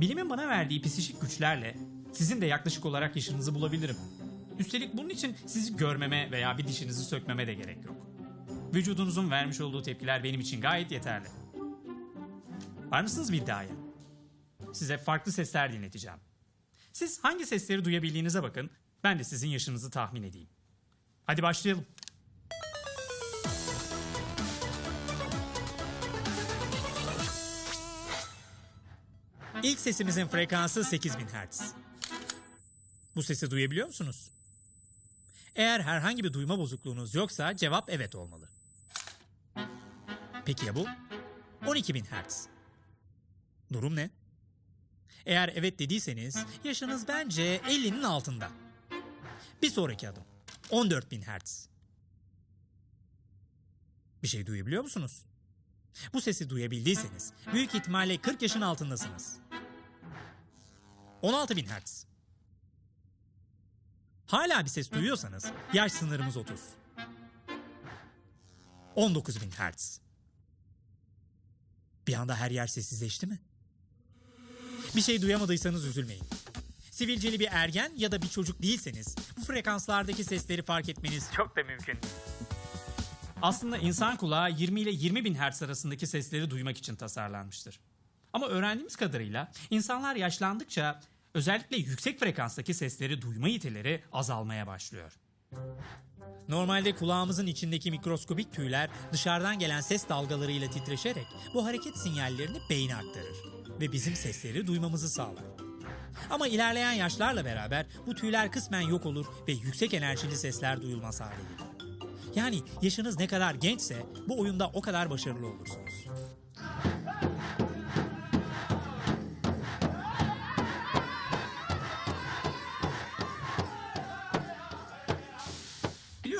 Bilimin bana verdiği psikik güçlerle sizin de yaklaşık olarak yaşınızı bulabilirim. Üstelik bunun için sizi görmeme veya bir dişinizi sökmeme de gerek yok. Vücudunuzun vermiş olduğu tepkiler benim için gayet yeterli. Var mısınız bir iddiaya? Size farklı sesler dinleteceğim. Siz hangi sesleri duyabildiğinize bakın, ben de sizin yaşınızı tahmin edeyim. Hadi başlayalım. İlk sesimizin frekansı 8000 Hz. Bu sesi duyabiliyor musunuz? Eğer herhangi bir duyma bozukluğunuz yoksa cevap evet olmalı. Peki ya bu? 12000 Hz. Durum ne? Eğer evet dediyseniz yaşınız bence 50'nin altında. Bir sonraki adım. 14000 Hz. Bir şey duyabiliyor musunuz? Bu sesi duyabildiyseniz büyük ihtimalle 40 yaşın altındasınız. 16.000 Hz. Hala bir ses duyuyorsanız yaş sınırımız 30. 19.000 Hz. Bir anda her yer sessizleşti mi? Bir şey duyamadıysanız üzülmeyin. Sivilceli bir ergen ya da bir çocuk değilseniz bu frekanslardaki sesleri fark etmeniz çok da mümkün. Aslında insan kulağı 20 ile 20 bin hertz arasındaki sesleri duymak için tasarlanmıştır. Ama öğrendiğimiz kadarıyla insanlar yaşlandıkça özellikle yüksek frekanstaki sesleri duyma yetileri azalmaya başlıyor. Normalde kulağımızın içindeki mikroskobik tüyler dışarıdan gelen ses dalgalarıyla titreşerek bu hareket sinyallerini beyne aktarır ve bizim sesleri duymamızı sağlar. Ama ilerleyen yaşlarla beraber bu tüyler kısmen yok olur ve yüksek enerjili sesler duyulmaz hale gelir. Yani yaşınız ne kadar gençse bu oyunda o kadar başarılı olursunuz.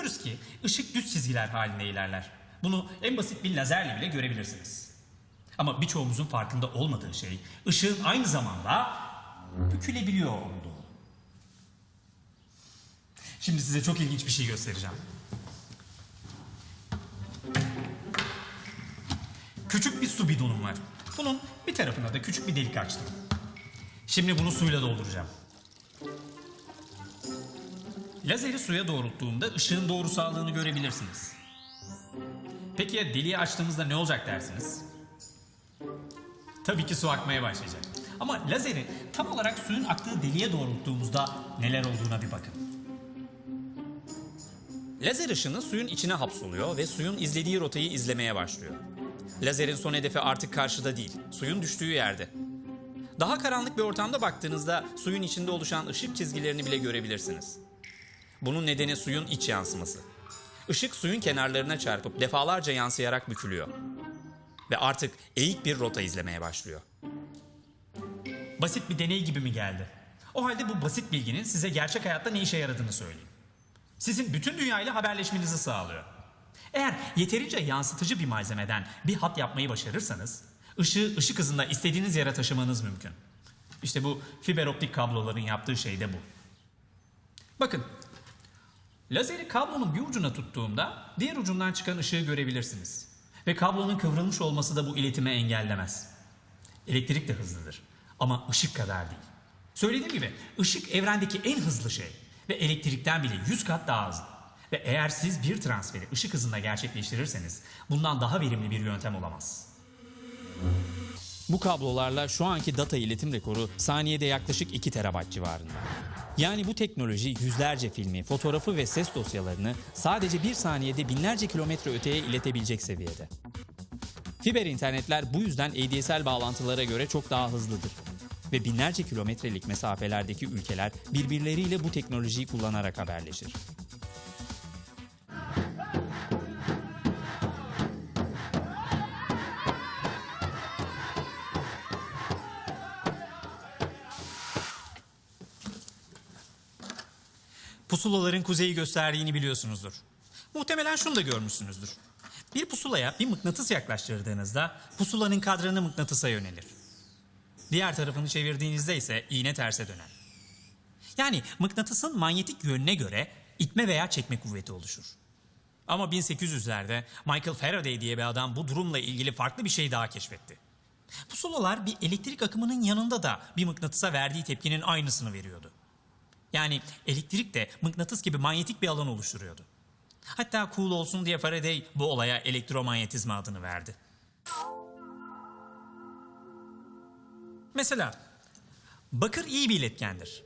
Biliyoruz ki ışık düz çizgiler halinde ilerler. Bunu en basit bir lazerle bile görebilirsiniz. Ama birçoğumuzun farkında olmadığı şey ışığın aynı zamanda bükülebiliyor olduğu. Şimdi size çok ilginç bir şey göstereceğim. Küçük bir su bidonum var. Bunun bir tarafına da küçük bir delik açtım. Şimdi bunu suyla dolduracağım. Lazeri suya doğrulttuğumda ışığın doğru sağlığını görebilirsiniz. Peki ya deliği açtığımızda ne olacak dersiniz? Tabii ki su akmaya başlayacak. Ama lazeri tam olarak suyun aktığı deliğe doğrulttuğumuzda neler olduğuna bir bakın. Lazer ışını suyun içine hapsoluyor ve suyun izlediği rotayı izlemeye başlıyor. Lazerin son hedefi artık karşıda değil, suyun düştüğü yerde. Daha karanlık bir ortamda baktığınızda suyun içinde oluşan ışık çizgilerini bile görebilirsiniz. Bunun nedeni suyun iç yansıması. Işık suyun kenarlarına çarpıp defalarca yansıyarak bükülüyor. Ve artık eğik bir rota izlemeye başlıyor. Basit bir deney gibi mi geldi? O halde bu basit bilginin size gerçek hayatta ne işe yaradığını söyleyeyim. Sizin bütün dünyayla haberleşmenizi sağlıyor. Eğer yeterince yansıtıcı bir malzemeden bir hat yapmayı başarırsanız, ışığı ışık hızında istediğiniz yere taşımanız mümkün. İşte bu fiber optik kabloların yaptığı şey de bu. Bakın, lazeri kablonun bir ucuna tuttuğumda diğer ucundan çıkan ışığı görebilirsiniz. Ve kablonun kıvrılmış olması da bu iletimi engellemez. Elektrik de hızlıdır ama ışık kadar değil. Söylediğim gibi ışık evrendeki en hızlı şey ve elektrikten bile 100 kat daha hızlı. Ve eğer siz bir transferi ışık hızında gerçekleştirirseniz bundan daha verimli bir yöntem olamaz. Bu kablolarla şu anki data iletim rekoru saniyede yaklaşık 2 terabayt civarında. Yani bu teknoloji yüzlerce filmi, fotoğrafı ve ses dosyalarını sadece bir saniyede binlerce kilometre öteye iletebilecek seviyede. Fiber internetler bu yüzden ADSL bağlantılara göre çok daha hızlıdır. Ve binlerce kilometrelik mesafelerdeki ülkeler birbirleriyle bu teknolojiyi kullanarak haberleşir. Pusulaların kuzeyi gösterdiğini biliyorsunuzdur. Muhtemelen şunu da görmüşsünüzdür. Bir pusulaya bir mıknatıs yaklaştırdığınızda pusulanın kadranı mıknatısa yönelir. Diğer tarafını çevirdiğinizde ise iğne terse döner. Yani mıknatısın manyetik yönüne göre itme veya çekme kuvveti oluşur. Ama 1800'lerde Michael Faraday diye bir adam bu durumla ilgili farklı bir şey daha keşfetti. Pusulalar bir elektrik akımının yanında da bir mıknatısa verdiği tepkinin aynısını veriyordu. Yani elektrik de mıknatıs gibi manyetik bir alan oluşturuyordu. Hatta cool olsun diye Faraday bu olaya elektromanyetizma adını verdi. Mesela bakır iyi bir iletkendir.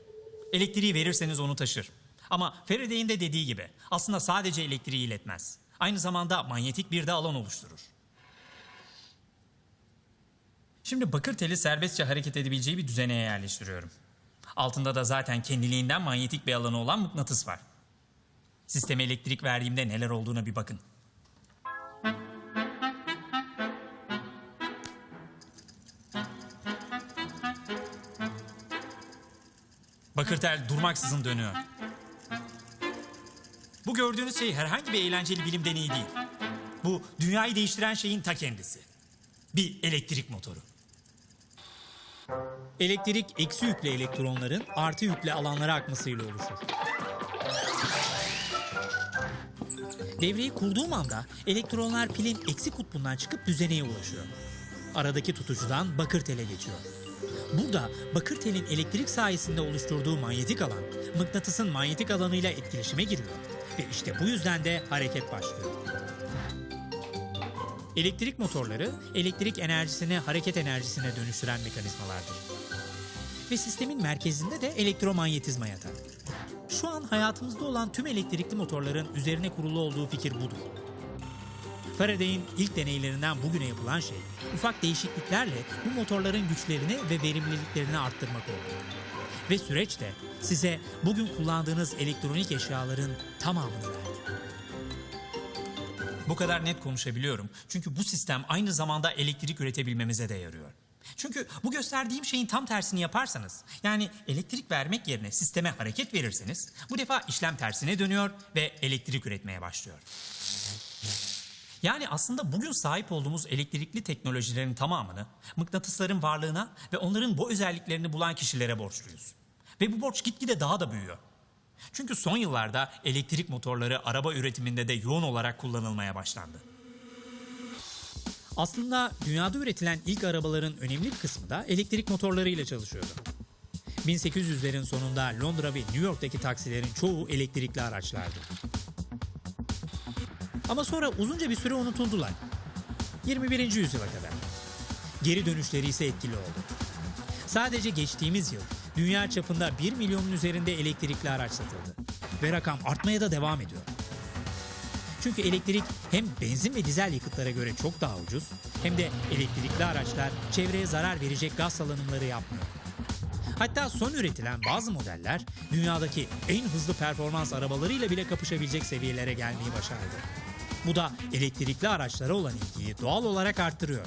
Elektriği verirseniz onu taşır. Ama Faraday'in de dediği gibi aslında sadece elektriği iletmez. Aynı zamanda manyetik bir de alan oluşturur. Şimdi bakır teli serbestçe hareket edebileceği bir düzeneye yerleştiriyorum. Altında da zaten kendiliğinden manyetik bir alanı olan mıknatıs var. Sisteme elektrik verdiğimde neler olduğuna bir bakın. Bakır tel durmaksızın dönüyor. Bu gördüğünüz şey herhangi bir eğlenceli bilim deneyi değil. Bu dünyayı değiştiren şeyin ta kendisi. Bir elektrik motoru. Elektrik eksi yüklü elektronların artı yüklü alanlara akmasıyla oluşur. Devreyi kurduğum anda elektronlar pilin eksi kutbundan çıkıp düzeneye ulaşıyor. Aradaki tutucudan bakır tele geçiyor. Burada bakır telin elektrik sayesinde oluşturduğu manyetik alan mıknatısın manyetik alanıyla etkileşime giriyor. Ve işte bu yüzden de hareket başlıyor. Elektrik motorları elektrik enerjisini hareket enerjisine dönüştüren mekanizmalardır. Ve sistemin merkezinde de elektromanyetizma yatar. Şu an hayatımızda olan tüm elektrikli motorların üzerine kurulu olduğu fikir budur. Faraday'in ilk deneylerinden bugüne yapılan şey, ufak değişikliklerle bu motorların güçlerini ve verimliliklerini arttırmak oldu. Ve süreç de size bugün kullandığınız elektronik eşyaların tamamını verdi. Bu kadar net konuşabiliyorum. Çünkü bu sistem aynı zamanda elektrik üretebilmemize de yarıyor. Çünkü bu gösterdiğim şeyin tam tersini yaparsanız, yani elektrik vermek yerine sisteme hareket verirseniz, bu defa işlem tersine dönüyor ve elektrik üretmeye başlıyor. Yani aslında bugün sahip olduğumuz elektrikli teknolojilerin tamamını mıknatısların varlığına ve onların bu özelliklerini bulan kişilere borçluyuz. Ve bu borç gitgide daha da büyüyor. Çünkü son yıllarda elektrik motorları araba üretiminde de yoğun olarak kullanılmaya başlandı. Aslında dünyada üretilen ilk arabaların önemli bir kısmı da elektrik motorlarıyla çalışıyordu. 1800'lerin sonunda Londra ve New York'taki taksilerin çoğu elektrikli araçlardı. Ama sonra uzunca bir süre unutuldular. 21. yüzyıla kadar. Geri dönüşleri ise etkili oldu. Sadece geçtiğimiz yıl dünya çapında 1 milyonun üzerinde elektrikli araç satıldı. Ve rakam artmaya da devam ediyor. Çünkü elektrik hem benzin ve dizel yakıtlara göre çok daha ucuz hem de elektrikli araçlar çevreye zarar verecek gaz salınımları yapmıyor. Hatta son üretilen bazı modeller dünyadaki en hızlı performans arabalarıyla bile kapışabilecek seviyelere gelmeyi başardı. Bu da elektrikli araçlara olan ilgiyi doğal olarak arttırıyor.